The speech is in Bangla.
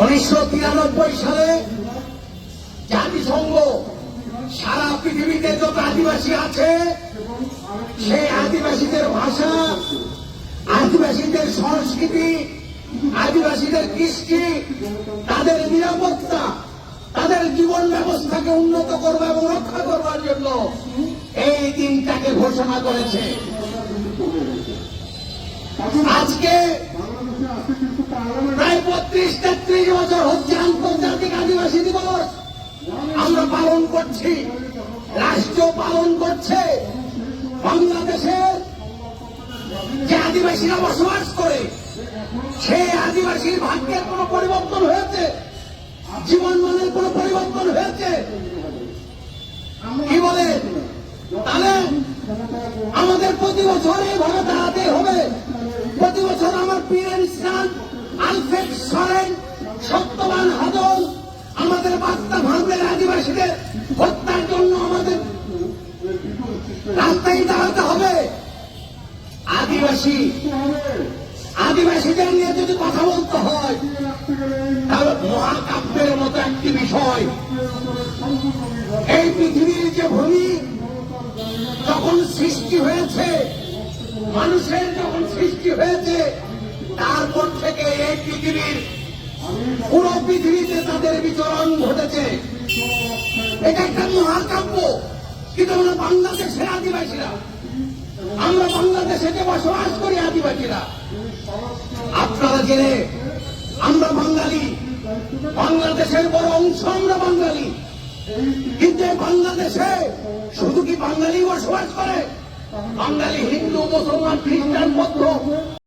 উনিশশো তিরানব্বই সালে জাতিসংঘ সারা পৃথিবীতে যত আদিবাসী আছে, সেই আদিবাসীদের ভাষা, আদিবাসীদের সংস্কৃতি, আদিবাসীদের কৃষ্টি, তাদের নিরাপত্তা, তাদের জীবন ব্যবস্থাকে উন্নত করবে এবং রক্ষা করবার জন্য এই দিনটাকে ঘোষণা করেছে। আজকে বছর হচ্ছে আন্তর্জাতিক আদিবাসী দিবস। আমরা পালন করছি রাষ্ট্র পালন করছে। বাংলাদেশের যে আদিবাসীরা বসবাস করে, সেই আদিবাসীর ভাগ্যের কোন পরিবর্তন হয়েছে? জীবন মানের কোন পরিবর্তন হয়েছে? কি বলে? তাহলে আমাদের প্রতি বছর এইভাবে দাঁড়াতে হবে। প্রতি বছর সত্যবান হাজল আমাদের বার্তা ভাঙবের আদিবাসীদের হত্যার জন্য আমাদের রাস্তায় দাঁড়াতে হবে। আদিবাসী, আদিবাসীদের নিয়ে যদি কথা বলতে হয়, তাহলে মহাকাব্যের মতো একটি বিষয়। এই পৃথিবীর যে ভূমি যখন সৃষ্টি হয়েছে, মানুষের যখন সৃষ্টি হয়েছে, তারপর থেকে এই পৃথিবীর পুরো পৃথিবীতে তাদের বিচরণ ঘটেছে। এটা একটা মহাকাব্য কিন্তু আমরা বাংলাদেশের আদিবাসীরা। আমরা বাংলাদেশে যে বসবাস করি আদিবাসীরা। আপনারা জেনে, আমরা বাঙালি। বাংলাদেশের বড় অংশ আমরা বাঙালি। কিন্তু বাংলাদেশে শুধু কি বাঙালি বসবাস করে? বাঙালি হিন্দু, মুসলমান, খ্রিস্টান, বৌদ্ধ।